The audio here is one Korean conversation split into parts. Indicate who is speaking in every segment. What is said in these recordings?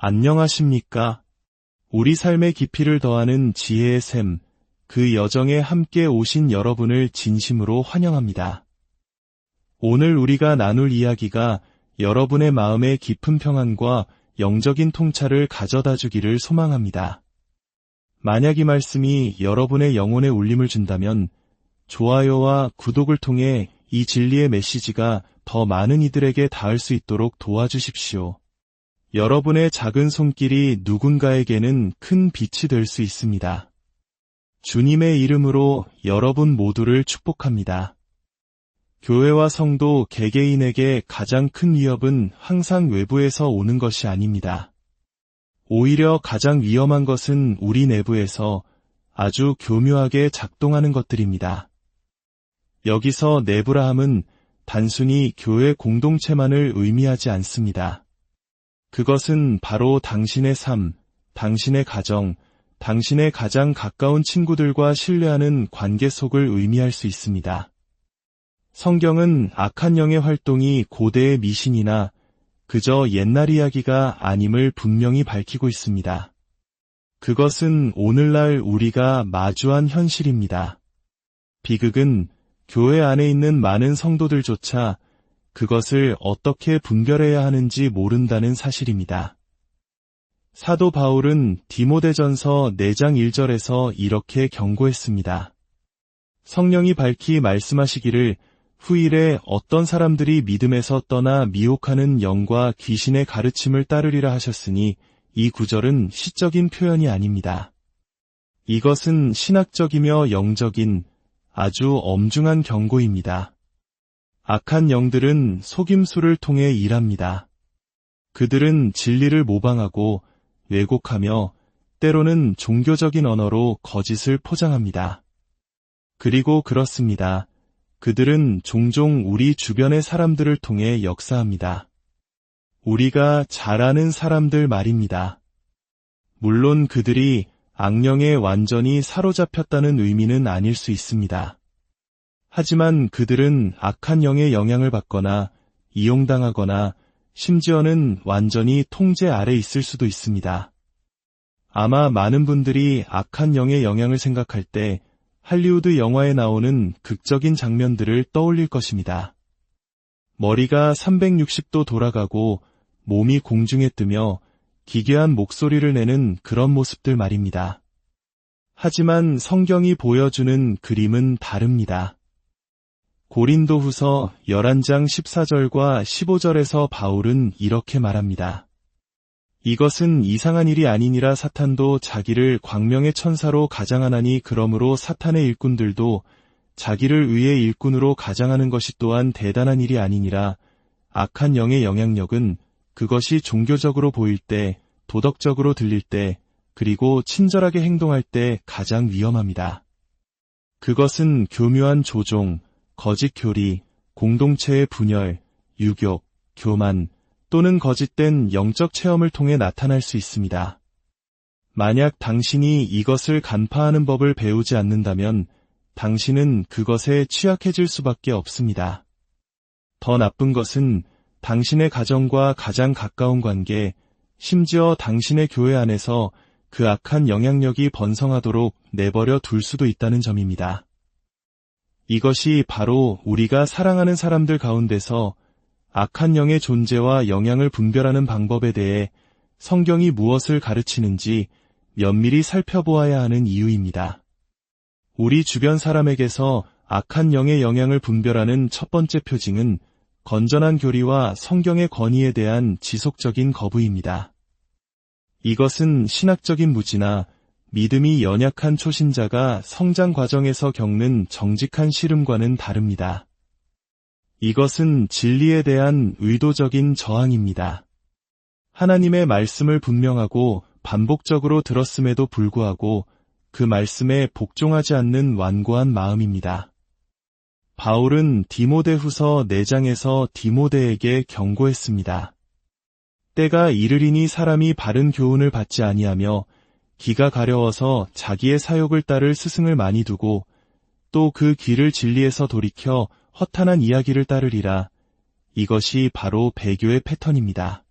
Speaker 1: 안녕하십니까? 우리 삶의 깊이를 더하는 지혜의 샘, 그 여정에 함께 오신 여러분을 진심으로 환영합니다. 오늘 우리가 나눌 이야기가 여러분의 마음에 깊은 평안과 영적인 통찰을 가져다 주기를 소망합니다. 만약 이 말씀이 여러분의 영혼에 울림을 준다면 좋아요와 구독을 통해 이 진리의 메시지가 더 많은 이들에게 닿을 수 있도록 도와주십시오. 여러분의 작은 손길이 누군가에게는 큰 빛이 될 수 있습니다. 주님의 이름으로 여러분 모두를 축복합니다. 교회와 성도 개개인에게 가장 큰 위협은 항상 외부에서 오는 것이 아닙니다. 오히려 가장 위험한 것은 우리 내부에서 아주 교묘하게 작동하는 것들입니다. 여기서 내부라 함은 단순히 교회 공동체만을 의미하지 않습니다. 그것은 바로 당신의 삶, 당신의 가정, 당신의 가장 가까운 친구들과 신뢰하는 관계 속을 의미할 수 있습니다. 성경은 악한 영의 활동이 고대의 미신이나 그저 옛날 이야기가 아님을 분명히 밝히고 있습니다. 그것은 오늘날 우리가 마주한 현실입니다. 비극은 교회 안에 있는 많은 성도들조차 그것을 어떻게 분별해야 하는지 모른다는 사실입니다. 사도 바울은 디모데전서 4장 1절에서 이렇게 경고했습니다. 성령이 밝히 말씀하시기를 후일에 어떤 사람들이 믿음에서 떠나 미혹하는 영과 귀신의 가르침을 따르리라 하셨으니 이 구절은 시적인 표현이 아닙니다. 이것은 신학적이며 영적인 아주 엄중한 경고입니다. 악한 영들은 속임수를 통해 일합니다. 그들은 진리를 모방하고 왜곡하며 때로는 종교적인 언어로 거짓을 포장합니다. 그리고 그렇습니다. 그들은 종종 우리 주변의 사람들을 통해 역사합니다. 우리가 잘 아는 사람들 말입니다. 물론 그들이 악령에 완전히 사로잡혔다는 의미는 아닐 수 있습니다. 하지만 그들은 악한 영의 영향을 받거나 이용당하거나 심지어는 완전히 통제 아래 있을 수도 있습니다. 아마 많은 분들이 악한 영의 영향을 생각할 때 할리우드 영화에 나오는 극적인 장면들을 떠올릴 것입니다. 머리가 360도 돌아가고 몸이 공중에 뜨며 기괴한 목소리를 내는 그런 모습들 말입니다. 하지만 성경이 보여주는 그림은 다릅니다. 고린도 후서 11장 14절과 15절에서 바울은 이렇게 말합니다. 이것은 이상한 일이 아니니라 사탄도 자기를 광명의 천사로 가장하나니 그러므로 사탄의 일꾼들도 자기를 의의 일꾼으로 가장하는 것이 또한 대단한 일이 아니니라 악한 영의 영향력은 그것이 종교적으로 보일 때, 도덕적으로 들릴 때, 그리고 친절하게 행동할 때 가장 위험합니다. 그것은 교묘한 조종, 거짓 교리, 공동체의 분열, 유격, 교만 또는 거짓된 영적 체험을 통해 나타날 수 있습니다. 만약 당신이 이것을 간파하는 법을 배우지 않는다면 당신은 그것에 취약해질 수밖에 없습니다. 더 나쁜 것은 당신의 가정과 가장 가까운 관계, 심지어 당신의 교회 안에서 그 악한 영향력이 번성하도록 내버려 둘 수도 있다는 점입니다. 이것이 바로 우리가 사랑하는 사람들 가운데서 악한 영의 존재와 영향을 분별하는 방법에 대해 성경이 무엇을 가르치는지 면밀히 살펴보아야 하는 이유입니다. 우리 주변 사람에게서 악한 영의 영향을 분별하는 첫 번째 표징은 건전한 교리와 성경의 권위에 대한 지속적인 거부입니다. 이것은 신학적인 무지나 믿음이 연약한 초신자가 성장 과정에서 겪는 정직한 시름과는 다릅니다. 이것은 진리에 대한 의도적인 저항입니다. 하나님의 말씀을 분명하고 반복적으로 들었음에도 불구하고 그 말씀에 복종하지 않는 완고한 마음입니다. 바울은 디모데 후서 4장에서 디모데에게 경고했습니다. 때가 이르리니 사람이 바른 교훈을 받지 아니하며 기가 가려워서 자기의 사욕을 따를 스승을 많이 두고 또그 귀를 진리에서 돌이켜 허탄한 이야기를 따르리라. 이것이 바로 배교의 패턴입니다.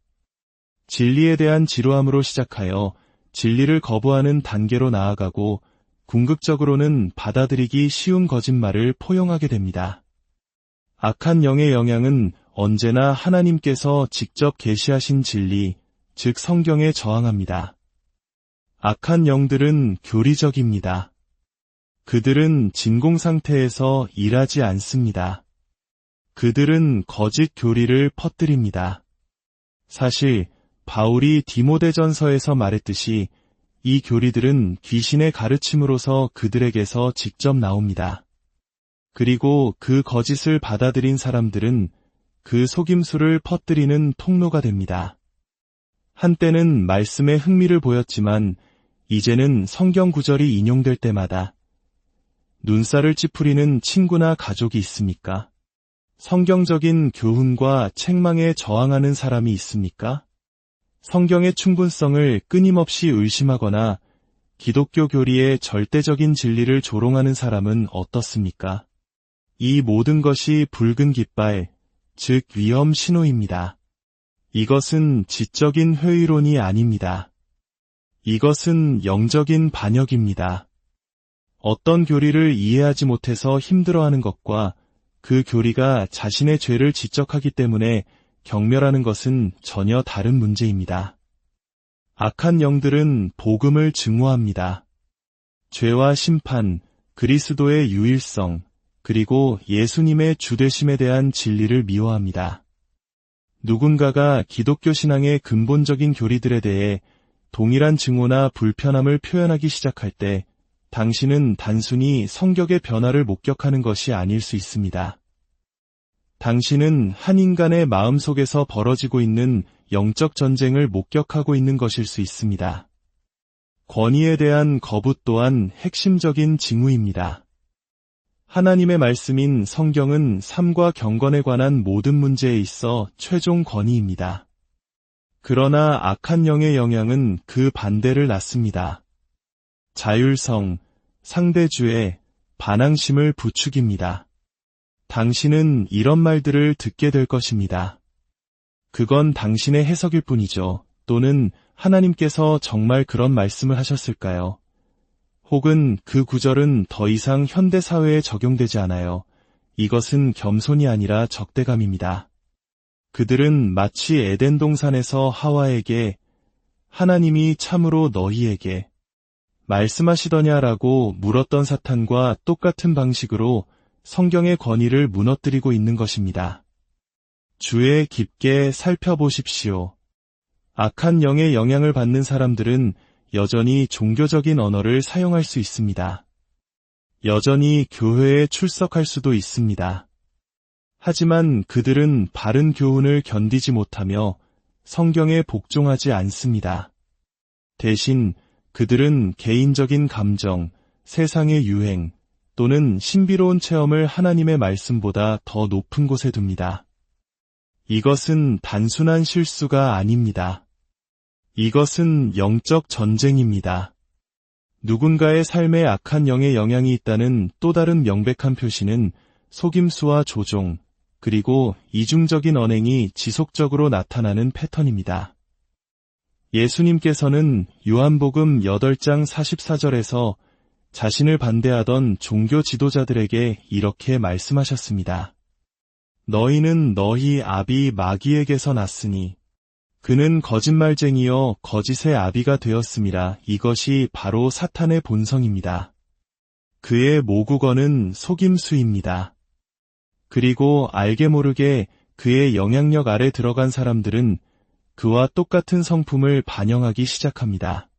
Speaker 1: 진리에 대한 지루함으로 시작하여 진리를 거부하는 단계로 나아가고 궁극적으로는 받아들이기 쉬운 거짓말을 포용하게 됩니다. 악한 영의 영향은 언제나 하나님께서 직접 계시하신 진리, 즉 성경에 저항합니다. 악한 영들은 교리적입니다. 그들은 진공 상태에서 일하지 않습니다. 그들은 거짓 교리를 퍼뜨립니다. 사실 바울이 디모데전서에서 말했듯이 이 교리들은 귀신의 가르침으로서 그들에게서 직접 나옵니다. 그리고 그 거짓을 받아들인 사람들은 그 속임수를 퍼뜨리는 통로가 됩니다. 한때는 말씀에 흥미를 보였지만 이제는 성경 구절이 인용될 때마다 눈살을 찌푸리는 친구나 가족이 있습니까? 성경적인 교훈과 책망에 저항하는 사람이 있습니까? 성경의 충분성을 끊임없이 의심하거나 기독교 교리의 절대적인 진리를 조롱하는 사람은 어떻습니까? 이 모든 것이 붉은 깃발, 즉 위험 신호입니다. 이것은 지적인 회의론이 아닙니다. 이것은 영적인 반역입니다. 어떤 교리를 이해하지 못해서 힘들어하는 것과 그 교리가 자신의 죄를 지적하기 때문에 경멸하는 것은 전혀 다른 문제입니다. 악한 영들은 복음을 증오합니다. 죄와 심판, 그리스도의 유일성, 그리고 예수님의 주되심에 대한 진리를 미워합니다. 누군가가 기독교 신앙의 근본적인 교리들에 대해 동일한 증오나 불편함을 표현하기 시작할 때 당신은 단순히 성격의 변화를 목격하는 것이 아닐 수 있습니다. 당신은 한 인간의 마음 속에서 벌어지고 있는 영적 전쟁을 목격하고 있는 것일 수 있습니다. 권위에 대한 거부 또한 핵심적인 징후입니다. 하나님의 말씀인 성경은 삶과 경건에 관한 모든 문제에 있어 최종 권위입니다. 그러나 악한 영의 영향은 그 반대를 낳습니다. 자율성, 상대주의, 반항심을 부추깁니다. 당신은 이런 말들을 듣게 될 것입니다. 그건 당신의 해석일 뿐이죠. 또는 하나님께서 정말 그런 말씀을 하셨을까요? 혹은 그 구절은 더 이상 현대 사회에 적용되지 않아요. 이것은 겸손이 아니라 적대감입니다. 그들은 마치 에덴 동산에서 하와에게 하나님이 참으로 너희에게 말씀하시더냐라고 물었던 사탄과 똑같은 방식으로 성경의 권위를 무너뜨리고 있는 것입니다. 주에 깊게 살펴보십시오. 악한 영의 영향을 받는 사람들은 여전히 종교적인 언어를 사용할 수 있습니다. 여전히 교회에 출석할 수도 있습니다. 하지만 그들은 바른 교훈을 견디지 못하며 성경에 복종하지 않습니다. 대신 그들은 개인적인 감정, 세상의 유행 또는 신비로운 체험을 하나님의 말씀보다 더 높은 곳에 둡니다. 이것은 단순한 실수가 아닙니다. 이것은 영적 전쟁입니다. 누군가의 삶에 악한 영의 영향이 있다는 또 다른 명백한 표시는 속임수와 조종, 그리고 이중적인 언행이 지속적으로 나타나는 패턴입니다. 예수님께서는 요한복음 8장 44절에서 자신을 반대하던 종교 지도자들에게 이렇게 말씀하셨습니다. 너희는 너희 아비 마귀에게서 났으니 그는 거짓말쟁이여 거짓의 아비가 되었음이라 이것이 바로 사탄의 본성입니다. 그의 모국어는 속임수입니다. 그리고 알게 모르게 그의 영향력 아래 들어간 사람들은 그와 똑같은 성품을 반영하기 시작합니다.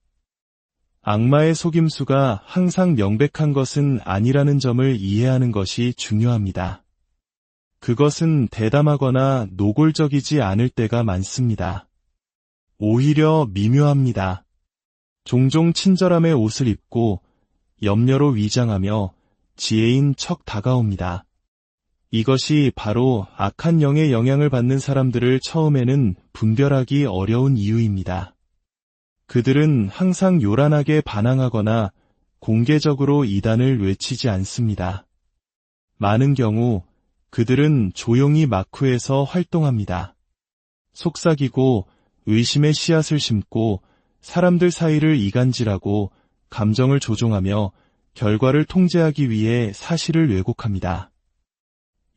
Speaker 1: 악마의 속임수가 항상 명백한 것은 아니라는 점을 이해하는 것이 중요합니다. 그것은 대담하거나 노골적이지 않을 때가 많습니다. 오히려 미묘합니다. 종종 친절함의 옷을 입고 염려로 위장하며 지혜인 척 다가옵니다. 이것이 바로 악한 영의 영향을 받는 사람들을 처음에는 분별하기 어려운 이유입니다. 그들은 항상 요란하게 반항하거나 공개적으로 이단을 외치지 않습니다. 많은 경우 그들은 조용히 마크에서 활동합니다. 속삭이고 의심의 씨앗을 심고 사람들 사이를 이간질하고 감정을 조종하며 결과를 통제하기 위해 사실을 왜곡합니다.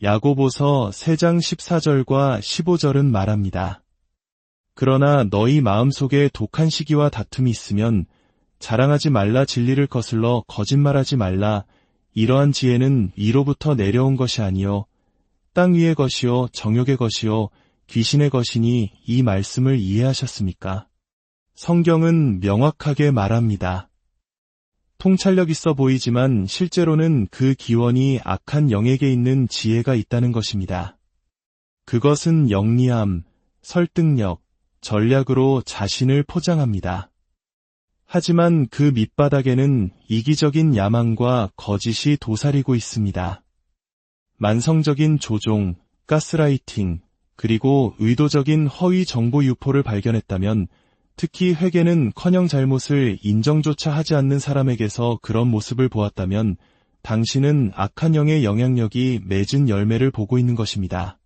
Speaker 1: 야고보서 3장 14절과 15절은 말합니다. 그러나 너희 마음속에 독한 시기와 다툼이 있으면 자랑하지 말라 진리를 거슬러 거짓말하지 말라 이러한 지혜는 위로부터 내려온 것이 아니요 땅 위의 것이요 정욕의 것이요 귀신의 것이니 이 말씀을 이해하셨습니까? 성경은 명확하게 말합니다. 통찰력 있어 보이지만 실제로는 그 기원이 악한 영에게 있는 지혜가 있다는 것입니다. 그것은 영리함, 설득력, 전략으로 자신을 포장합니다. 하지만 그 밑바닥에는 이기적인 야망과 거짓이 도사리고 있습니다. 만성적인 조종, 가스라이팅, 그리고 의도적인 허위 정보 유포를 발견했다면 특히 회계는 커녕 잘못을 인정조차 하지 않는 사람에게서 그런 모습을 보았다면 당신은 악한 영의 영향력이 맺은 열매를 보고 있는 것입니다.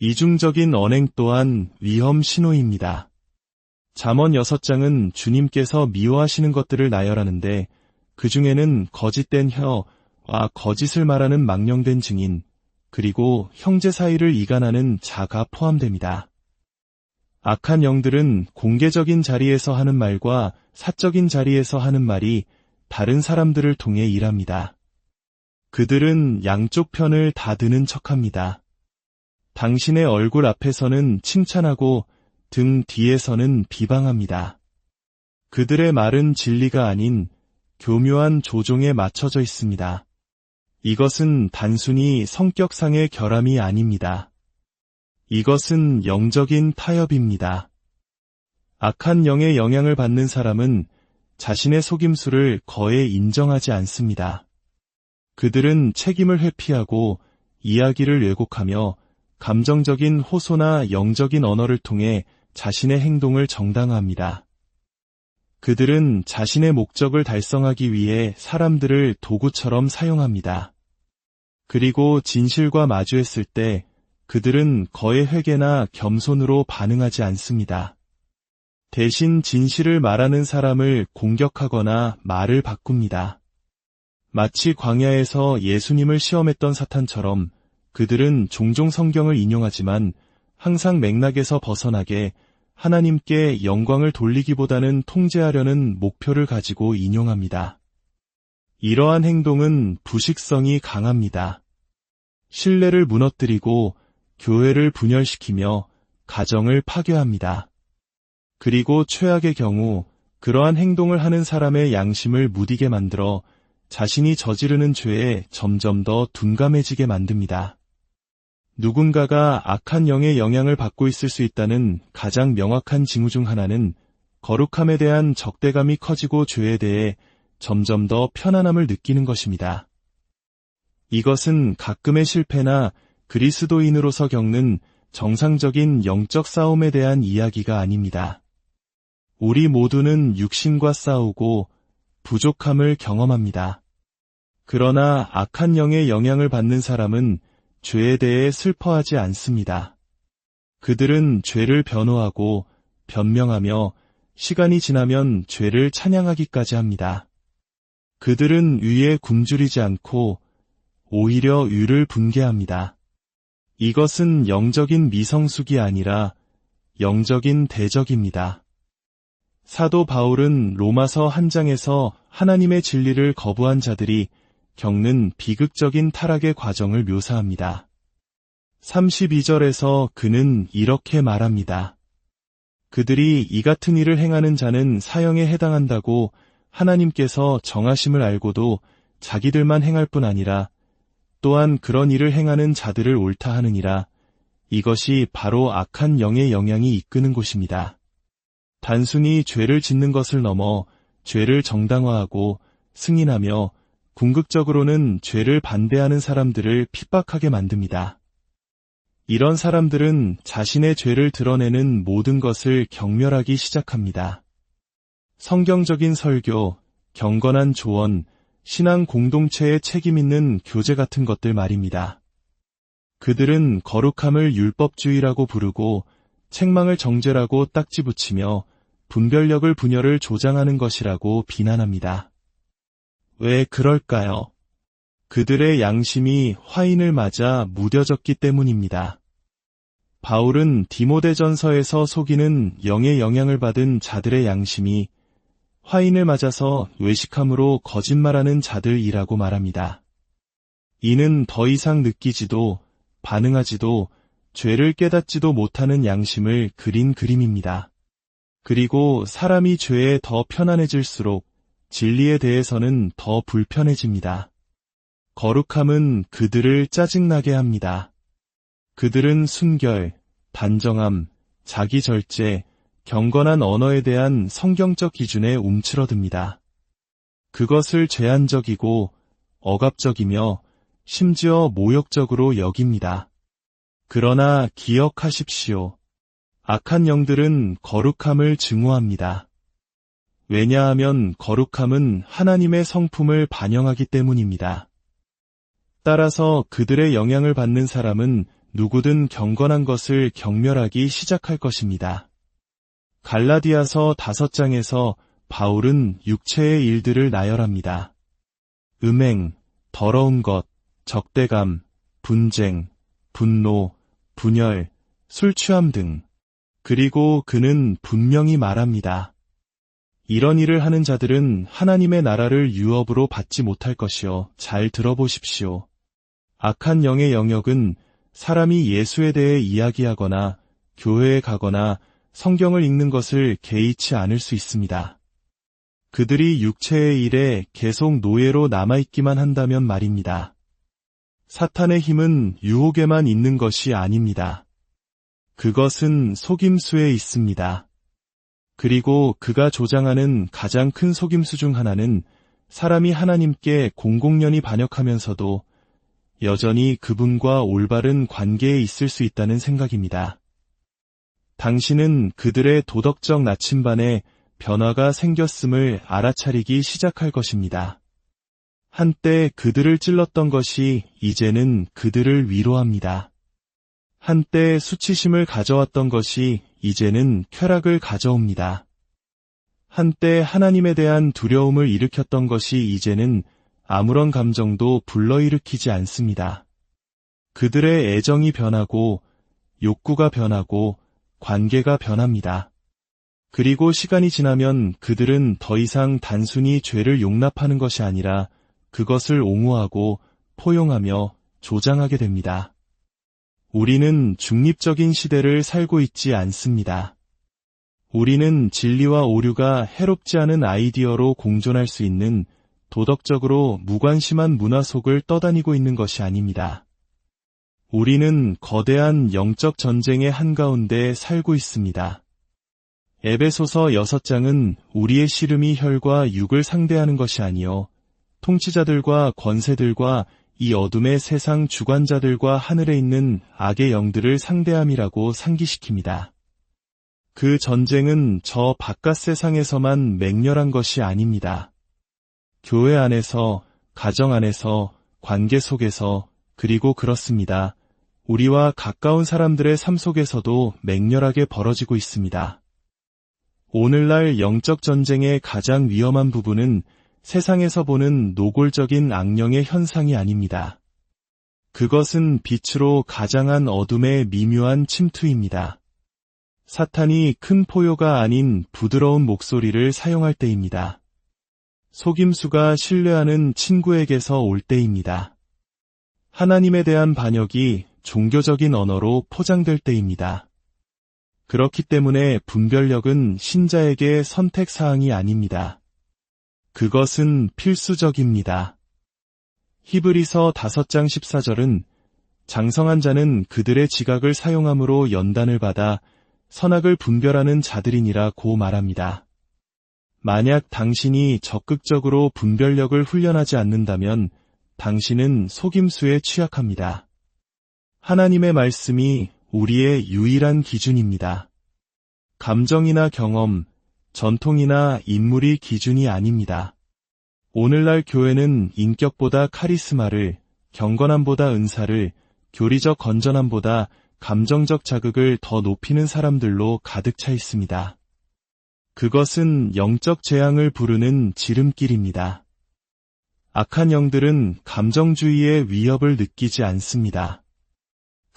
Speaker 1: 이중적인 언행 또한 위험 신호입니다. 잠언 6장은 주님께서 미워하시는 것들을 나열하는데 그 중에는 거짓된 혀와 거짓을 말하는 망령된 증인, 그리고 형제 사이를 이간하는 자가 포함됩니다. 악한 영들은 공개적인 자리에서 하는 말과 사적인 자리에서 하는 말이 다른 사람들을 통해 일합니다. 그들은 양쪽 편을 다 드는 척합니다. 당신의 얼굴 앞에서는 칭찬하고 등 뒤에서는 비방합니다. 그들의 말은 진리가 아닌 교묘한 조종에 맞춰져 있습니다. 이것은 단순히 성격상의 결함이 아닙니다. 이것은 영적인 타협입니다. 악한 영의 영향을 받는 사람은 자신의 속임수를 거의 인정하지 않습니다. 그들은 책임을 회피하고 이야기를 왜곡하며 감정적인 호소나 영적인 언어를 통해 자신의 행동을 정당화합니다. 그들은 자신의 목적을 달성하기 위해 사람들을 도구처럼 사용합니다. 그리고 진실과 마주했을 때 그들은 거의 회개나 겸손으로 반응하지 않습니다. 대신 진실을 말하는 사람을 공격하거나 말을 바꿉니다. 마치 광야에서 예수님을 시험했던 사탄처럼 그들은 종종 성경을 인용하지만 항상 맥락에서 벗어나게 하나님께 영광을 돌리기보다는 통제하려는 목표를 가지고 인용합니다. 이러한 행동은 부식성이 강합니다. 신뢰를 무너뜨리고 교회를 분열시키며 가정을 파괴합니다. 그리고 최악의 경우 그러한 행동을 하는 사람의 양심을 무디게 만들어 자신이 저지르는 죄에 점점 더 둔감해지게 만듭니다. 누군가가 악한 영의 영향을 받고 있을 수 있다는 가장 명확한 징후 중 하나는 거룩함에 대한 적대감이 커지고 죄에 대해 점점 더 편안함을 느끼는 것입니다. 이것은 가끔의 실패나 그리스도인으로서 겪는 정상적인 영적 싸움에 대한 이야기가 아닙니다. 우리 모두는 육신과 싸우고 부족함을 경험합니다. 그러나 악한 영의 영향을 받는 사람은 죄에 대해 슬퍼하지 않습니다. 그들은 죄를 변호하고 변명하며 시간이 지나면 죄를 찬양하기까지 합니다. 그들은 위에 굶주리지 않고 오히려 위를 분개합니다. 이것은 영적인 미성숙이 아니라 영적인 대적입니다. 사도 바울은 로마서 한 장에서 하나님의 진리를 거부한 자들이 겪는 비극적인 타락의 과정을 묘사합니다. 32절에서 그는 이렇게 말합니다. 그들이 이 같은 일을 행하는 자는 사형에 해당한다고 하나님께서 정하심을 알고도 자기들만 행할 뿐 아니라 또한 그런 일을 행하는 자들을 옳다 하느니라. 이것이 바로 악한 영의 영향이 이끄는 곳입니다. 단순히 죄를 짓는 것을 넘어 죄를 정당화하고 승인하며 궁극적으로는 죄를 반대하는 사람들을 핍박하게 만듭니다. 이런 사람들은 자신의 죄를 드러내는 모든 것을 경멸하기 시작합니다. 성경적인 설교, 경건한 조언, 신앙 공동체의 책임 있는 교제 같은 것들 말입니다. 그들은 거룩함을 율법주의라고 부르고 책망을 정죄라고 딱지 붙이며 분별력을 분열을 조장하는 것이라고 비난합니다. 왜 그럴까요? 그들의 양심이 화인을 맞아 무뎌졌기 때문입니다. 바울은 디모데전서에서 속이는 영의 영향을 받은 자들의 양심이 화인을 맞아서 외식함으로 거짓말하는 자들이라고 말합니다. 이는 더 이상 느끼지도 반응하지도 죄를 깨닫지도 못하는 양심을 그린 그림입니다. 그리고 사람이 죄에 더 편안해질수록 진리에 대해서는 더 불편해집니다. 거룩함은 그들을 짜증나게 합니다. 그들은 순결, 단정함, 자기 절제, 경건한 언어에 대한 성경적 기준에 움츠러듭니다. 그것을 제한적이고 억압적이며 심지어 모욕적으로 여깁니다. 그러나 기억하십시오. 악한 영들은 거룩함을 증오합니다. 왜냐하면 거룩함은 하나님의 성품을 반영하기 때문입니다. 따라서 그들의 영향을 받는 사람은 누구든 경건한 것을 경멸하기 시작할 것입니다. 갈라디아서 다섯 장에서 바울은 육체의 일들을 나열합니다. 음행, 더러운 것, 적대감, 분쟁, 분노, 분열, 술 취함 등. 그리고 그는 분명히 말합니다. 이런 일을 하는 자들은 하나님의 나라를 유업으로 받지 못할 것이요. 잘 들어보십시오. 악한 영의 영역은 사람이 예수에 대해 이야기하거나 교회에 가거나 성경을 읽는 것을 개의치 않을 수 있습니다. 그들이 육체의 일에 계속 노예로 남아있기만 한다면 말입니다. 사탄의 힘은 유혹에만 있는 것이 아닙니다. 그것은 속임수에 있습니다. 그리고 그가 조장하는 가장 큰 속임수 중 하나는 사람이 하나님께 공공연히 반역하면서도 여전히 그분과 올바른 관계에 있을 수 있다는 생각입니다. 당신은 그들의 도덕적 나침반에 변화가 생겼음을 알아차리기 시작할 것입니다. 한때 그들을 찔렀던 것이 이제는 그들을 위로합니다. 한때 수치심을 가져왔던 것이 이제는 쾌락을 가져옵니다. 한때 하나님에 대한 두려움을 일으켰던 것이 이제는 아무런 감정도 불러일으키지 않습니다. 그들의 애정이 변하고 욕구가 변하고 관계가 변합니다. 그리고 시간이 지나면 그들은 더 이상 단순히 죄를 용납하는 것이 아니라 그것을 옹호하고 포용하며 조장하게 됩니다. 우리는 중립적인 시대를 살고 있지 않습니다. 우리는 진리와 오류가 해롭지 않은 아이디어로 공존할 수 있는 도덕적으로 무관심한 문화 속을 떠다니고 있는 것이 아닙니다. 우리는 거대한 영적 전쟁의 한가운데 살고 있습니다. 에베소서 6장은 우리의 씨름이 혈과 육을 상대하는 것이 아니요 통치자들과 권세들과 이 어둠의 세상 주관자들과 하늘에 있는 악의 영들을 상대함이라고 상기시킵니다. 그 전쟁은 저 바깥 세상에서만 맹렬한 것이 아닙니다. 교회 안에서, 가정 안에서, 관계 속에서, 그리고 그렇습니다. 우리와 가까운 사람들의 삶 속에서도 맹렬하게 벌어지고 있습니다. 오늘날 영적 전쟁의 가장 위험한 부분은 세상에서 보는 노골적인 악령의 현상이 아닙니다. 그것은 빛으로 가장한 어둠의 미묘한 침투입니다. 사탄이 큰 포효가 아닌 부드러운 목소리를 사용할 때입니다. 속임수가 신뢰하는 친구에게서 올 때입니다. 하나님에 대한 반역이 종교적인 언어로 포장될 때입니다. 그렇기 때문에 분별력은 신자에게 선택 사항이 아닙니다. 그것은 필수적입니다. 히브리서 5장 14절은 장성한 자는 그들의 지각을 사용함으로 연단을 받아 선악을 분별하는 자들이니라고 말합니다. 만약 당신이 적극적으로 분별력을 훈련하지 않는다면 당신은 속임수에 취약합니다. 하나님의 말씀이 우리의 유일한 기준입니다. 감정이나 경험, 전통이나 인물이 기준이 아닙니다. 오늘날 교회는 인격보다 카리스마를, 경건함보다 은사를, 교리적 건전함보다 감정적 자극을 더 높이는 사람들로 가득 차 있습니다. 그것은 영적 재앙을 부르는 지름길입니다. 악한 영들은 감정주의의 위협을 느끼지 않습니다.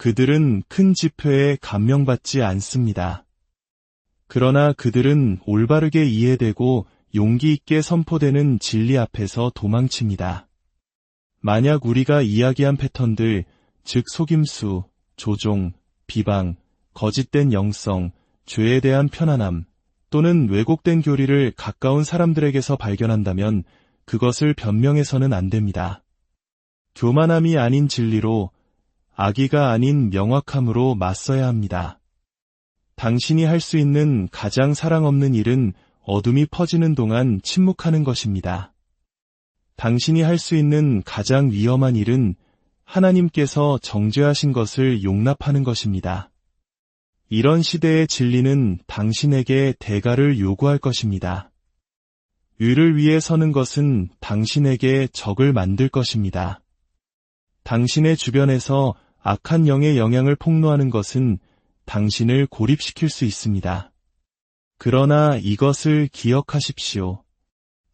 Speaker 1: 그들은 큰 집회에 감명받지 않습니다. 그러나 그들은 올바르게 이해되고 용기 있게 선포되는 진리 앞에서 도망칩니다. 만약 우리가 이야기한 패턴들, 즉 속임수, 조종, 비방, 거짓된 영성, 죄에 대한 편안함, 또는 왜곡된 교리를 가까운 사람들에게서 발견한다면 그것을 변명해서는 안 됩니다. 교만함이 아닌 진리로, 악의가 아닌 명확함으로 맞서야 합니다. 당신이 할 수 있는 가장 사랑 없는 일은 어둠이 퍼지는 동안 침묵하는 것입니다. 당신이 할 수 있는 가장 위험한 일은 하나님께서 정죄하신 것을 용납하는 것입니다. 이런 시대의 진리는 당신에게 대가를 요구할 것입니다. 의를 위해 서는 것은 당신에게 적을 만들 것입니다. 당신의 주변에서 악한 영의 영향을 폭로하는 것은 당신을 고립시킬 수 있습니다. 그러나 이것을 기억하십시오.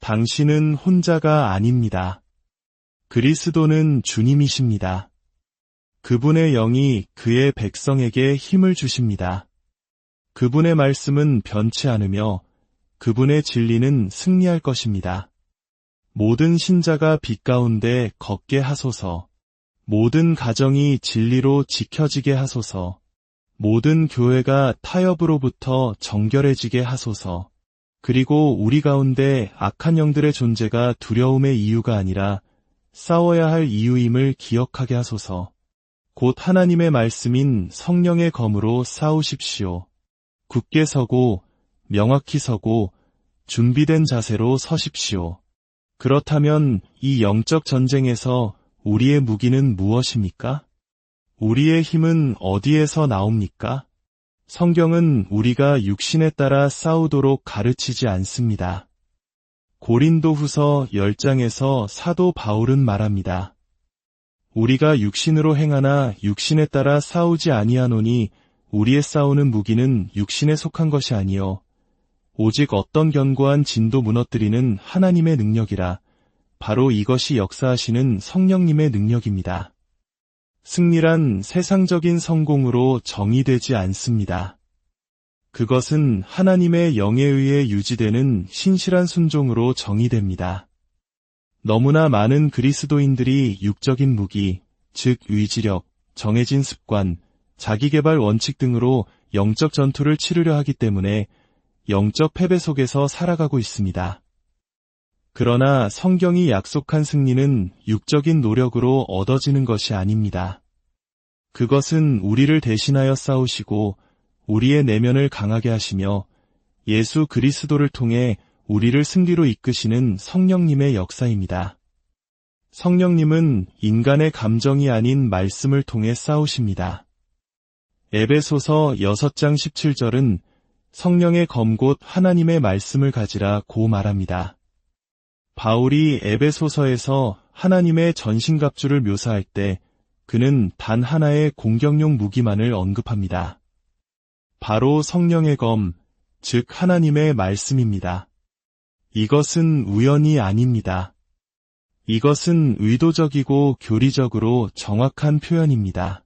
Speaker 1: 당신은 혼자가 아닙니다. 그리스도는 주님이십니다. 그분의 영이 그의 백성에게 힘을 주십니다. 그분의 말씀은 변치 않으며 그분의 진리는 승리할 것입니다. 모든 신자가 빛 가운데 걷게 하소서. 모든 가정이 진리로 지켜지게 하소서. 모든 교회가 타협으로부터 정결해지게 하소서. 그리고 우리 가운데 악한 영들의 존재가 두려움의 이유가 아니라 싸워야 할 이유임을 기억하게 하소서. 곧 하나님의 말씀인 성령의 검으로 싸우십시오. 굳게 서고 명확히 서고 준비된 자세로 서십시오. 그렇다면 이 영적 전쟁에서 우리의 무기는 무엇입니까? 우리의 힘은 어디에서 나옵니까? 성경은 우리가 육신에 따라 싸우도록 가르치지 않습니다. 고린도 후서 10장에서 사도 바울은 말합니다. 우리가 육신으로 행하나 육신에 따라 싸우지 아니하노니 우리의 싸우는 무기는 육신에 속한 것이 아니요 오직 어떤 견고한 진도 무너뜨리는 하나님의 능력이라 바로 이것이 역사하시는 성령님의 능력입니다. 승리란 세상적인 성공으로 정의되지 않습니다. 그것은 하나님의 영에 의해 유지되는 신실한 순종으로 정의됩니다. 너무나 많은 그리스도인들이 육적인 무기, 즉 의지력, 정해진 습관, 자기개발 원칙 등으로 영적 전투를 치르려 하기 때문에 영적 패배 속에서 살아가고 있습니다. 그러나 성경이 약속한 승리는 육적인 노력으로 얻어지는 것이 아닙니다. 그것은 우리를 대신하여 싸우시고 우리의 내면을 강하게 하시며 예수 그리스도를 통해 우리를 승리로 이끄시는 성령님의 역사입니다. 성령님은 인간의 감정이 아닌 말씀을 통해 싸우십니다. 에베소서 6장 17절은 성령의 검곧 하나님의 말씀을 가지라 고 말합니다. 바울이 에베소서에서 하나님의 전신갑주를 묘사할 때 그는 단 하나의 공격용 무기만을 언급합니다. 바로 성령의 검, 즉 하나님의 말씀입니다. 이것은 우연이 아닙니다. 이것은 의도적이고 교리적으로 정확한 표현입니다.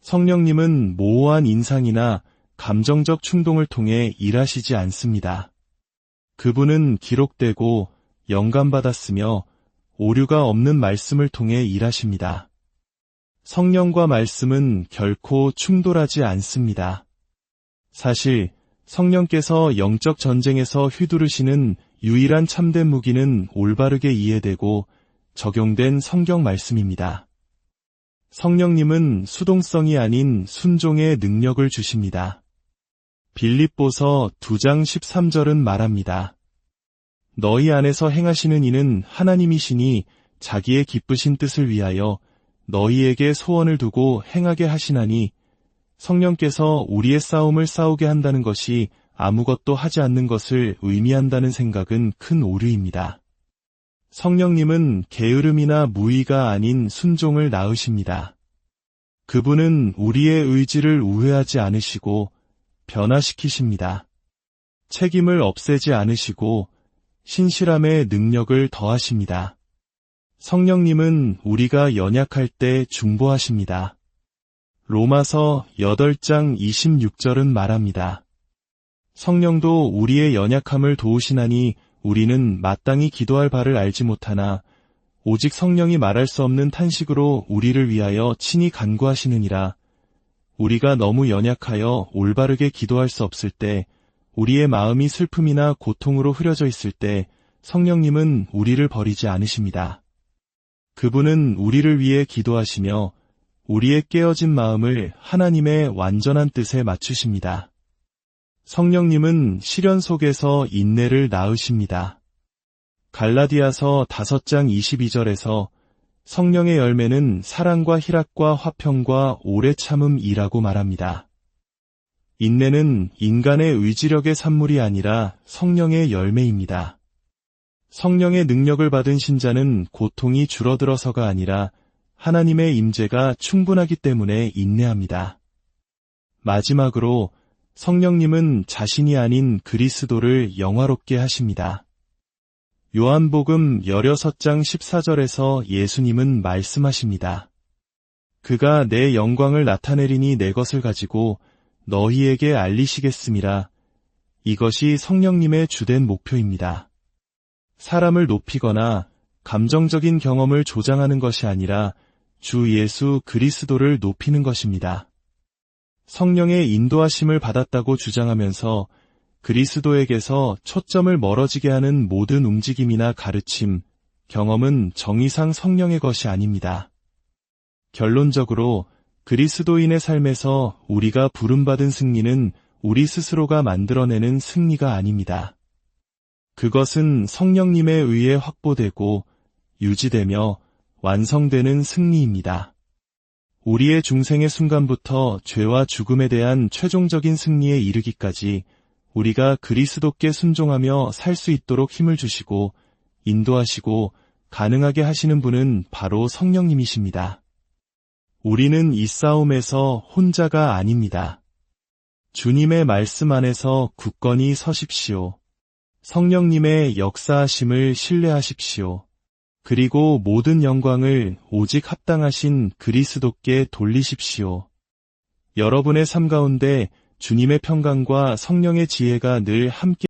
Speaker 1: 성령님은 모호한 인상이나 감정적 충동을 통해 일하시지 않습니다. 그분은 기록되고 영감받았으며 오류가 없는 말씀을 통해 일하십니다. 성령과 말씀은 결코 충돌하지 않습니다. 사실 성령께서 영적 전쟁에서 휘두르시는 유일한 참된 무기는 올바르게 이해되고 적용된 성경 말씀입니다. 성령님은 수동성이 아닌 순종의 능력을 주십니다. 빌립보서 2장 13절은 말합니다. 너희 안에서 행하시는 이는 하나님이시니 자기의 기쁘신 뜻을 위하여 너희에게 소원을 두고 행하게 하시나니 성령께서 우리의 싸움을 싸우게 한다는 것이 아무것도 하지 않는 것을 의미한다는 생각은 큰 오류입니다. 성령님은 게으름이나 무의가 아닌 순종을 낳으십니다. 그분은 우리의 의지를 우회하지 않으시고 변화시키십니다. 책임을 없애지 않으시고 신실함의 능력을 더하십니다. 성령님은 우리가 연약할 때 중보하십니다. 로마서 8장 26절은 말합니다. 성령도 우리의 연약함을 도우시나니 우리는 마땅히 기도할 바를 알지 못하나 오직 성령이 말할 수 없는 탄식으로 우리를 위하여 친히 간구하시느니라. 우리가 너무 연약하여 올바르게 기도할 수 없을 때 우리의 마음이 슬픔이나 고통으로 흐려져 있을 때 성령님은 우리를 버리지 않으십니다. 그분은 우리를 위해 기도하시며 우리의 깨어진 마음을 하나님의 완전한 뜻에 맞추십니다. 성령님은 시련 속에서 인내를 낳으십니다. 갈라디아서 5장 22절에서 성령의 열매는 사랑과 희락과 화평과 오래 참음이라고 말합니다. 인내는 인간의 의지력의 산물이 아니라 성령의 열매입니다. 성령의 능력을 받은 신자는 고통이 줄어들어서가 아니라 하나님의 임재가 충분하기 때문에 인내합니다. 마지막으로 성령님은 자신이 아닌 그리스도를 영화롭게 하십니다. 요한복음 16장 14절에서 예수님은 말씀하십니다. 그가 내 영광을 나타내리니 내 것을 가지고 너희에게 알리시겠음이라. 이것이 성령님의 주된 목표입니다. 사람을 높이거나 감정적인 경험을 조장하는 것이 아니라 주 예수 그리스도를 높이는 것입니다. 성령의 인도하심을 받았다고 주장하면서 그리스도에게서 초점을 멀어지게 하는 모든 움직임이나 가르침, 경험은 정의상 성령의 것이 아닙니다. 결론적으로 그리스도인의 삶에서 우리가 부름받은 승리는 우리 스스로가 만들어내는 승리가 아닙니다. 그것은 성령님에 의해 확보되고 유지되며 완성되는 승리입니다. 우리의 중생의 순간부터 죄와 죽음에 대한 최종적인 승리에 이르기까지 우리가 그리스도께 순종하며 살 수 있도록 힘을 주시고 인도하시고 가능하게 하시는 분은 바로 성령님이십니다. 우리는 이 싸움에서 혼자가 아닙니다. 주님의 말씀 안에서 굳건히 서십시오. 성령님의 역사하심을 신뢰하십시오. 그리고 모든 영광을 오직 합당하신 그리스도께 돌리십시오. 여러분의 삶 가운데 주님의 평강과 성령의 지혜가 늘 함께